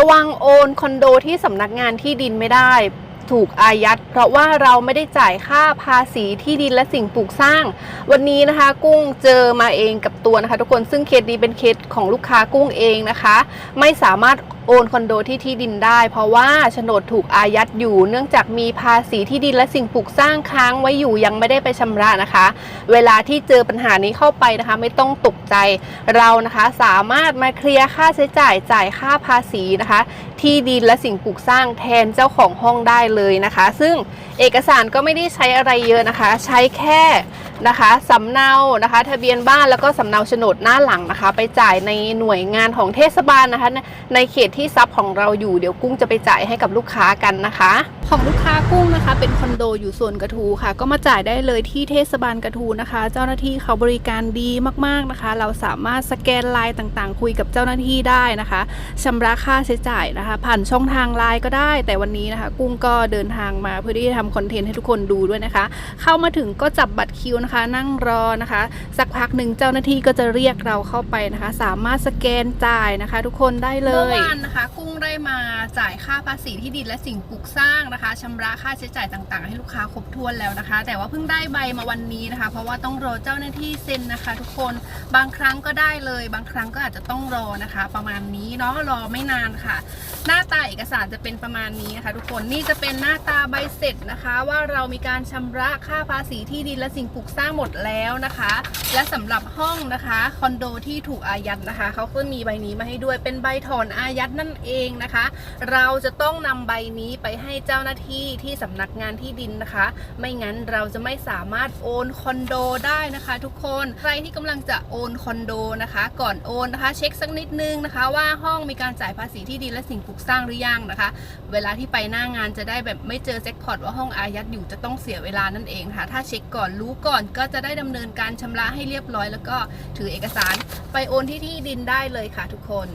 ระวังโอนคอนโดที่สำนักงานที่ดินไม่ได้ ถูกอายัด เพราะว่าเราไม่ได้จ่ายค่าภาษีที่ดินและสิ่งปลูกสร้าง วันนี้นะคะ กุ้งเจอมาเองกับตัวนะคะ ทุกคนซึ่งเคสนี้เป็นเคสของลูกค้ากุ้งเองนะคะ ไม่สามารถ โอนคอนโดที่ที่ดินได้ เพราะว่าโฉนดถูกอายัดอยู่ เนื่องจากมีภาษีที่ดินและสิ่งปลูกสร้างค้างไว้อยู่ยังไม่ได้ไปชำระนะคะ เวลาที่เจอปัญหานี้เข้าไปนะคะ ไม่ต้องตกใจเรานะคะสามารถมาเคลียร์ค่าใช้จ่ายจ่ายค่าภาษีนะคะ ที่ดินและสิ่งปลูกสร้างแทนเจ้าของห้องได้เลยนะคะ ซึ่งเอกสารก็ไม่ได้ใช้อะไรเยอะนะคะ ใช้แค่ นะคะสำเนานะคะทะเบียนบ้านแล้วก็สำเนาโฉนดหน้าหลังนะคะ ไปจ่ายในหน่วยงานของเทศบาลนะคะ ในเขตที่ซับของเราอยู่เดี๋ยวกุ้งจะไปจ่ายให้กับลูกค้ากันนะคะ ของลูกค้ากุ้งนะคะ เป็นคอนโดอยู่ส่วนกระทูค่ะ ก็มาจ่ายได้เลยที่เทศบาลกระทูนะคะ เจ้าหน้าที่เขาบริการดีมากๆนะคะ เราสามารถสแกนไลน์ต่างๆ คุยกับเจ้าหน้าที่ได้นะคะชำระค่าใช้จ่ายนะคะ ผ่านช่องทางไลน์ก็ได้ แต่วันนี้นะคะ กุ้งก็เดินทางมาเพื่อที่จะทำคอนเทนต์ให้ทุกคนดูด้วยนะคะ เข้ามาถึงก็จับบัตรคิวนะคะนั่งรอนะคะ สักพักหนึ่งเจ้าหน้าที่ก็จะเรียกเราเข้าไปนะคะ สามารถสแกนจ่ายนะคะ ทุกคนได้เลย เมื่อวานนะคะ กุ้งได้มาจ่ายค่าภาษีที่ดินและสิ่งปลูกสร้างนะคะชำระค่าใช้จ่ายต่างๆ ให้ลูกค้าครบถ้วนแล้วนะคะ แต่ว่าเพิ่งได้ใบมาวันนี้นะคะ เพราะว่าต้องรอเจ้าหน้าที่เซ็นนะคะ ทุกคนบางครั้งก็ได้เลย บางครั้งก็อาจจะต้องรอนะคะ ประมาณนี้เนาะรอไม่นานค่ะ หน้าตาเอกสารจะเป็นประมาณนี้นะคะ ทุกคนนี่จะเป็นหน้าตาใบเสร็จนะคะ ว่าเรามีการชำระค่าภาษีที่ดินและสิ่งปลูกสร้างหมดแล้วนะคะ และสำหรับห้องนะคะคอนโดที่ถูกอายัดนะคะเขาก็มีใบนี้มาให้ด้วยเป็นใบถอนอายัดนั่นเองนะคะ เราจะต้องนำใบนี้ไปให้เจ้าหน้าที่ที่สำนักงานที่ดินนะคะ ไม่งั้นเราจะไม่สามารถโอนคอนโดได้นะคะ ทุกคนใครที่กำลังจะโอนคอนโดนะคะ ก่อนโอนนะคะ เช็คสักนิดนึงนะคะ ว่าห้องมีการจ่ายภาษีที่ดินและสิ่งปลูกสร้างหรือยังนะคะ เวลาที่ไปหน้างานจะได้แบบไม่เจอแจ็คพอตว่าห้องอายัดอยู่จะต้องเสียเวลานั่นเองค่ะ ถ้าเช็คก่อนรู้ก่อนก็จะได้ดำเนินการชำระให้เรียบร้อย แล้วก็ถือเอกสารไปโอนที่ที่ดินได้เลยค่ะทุกคน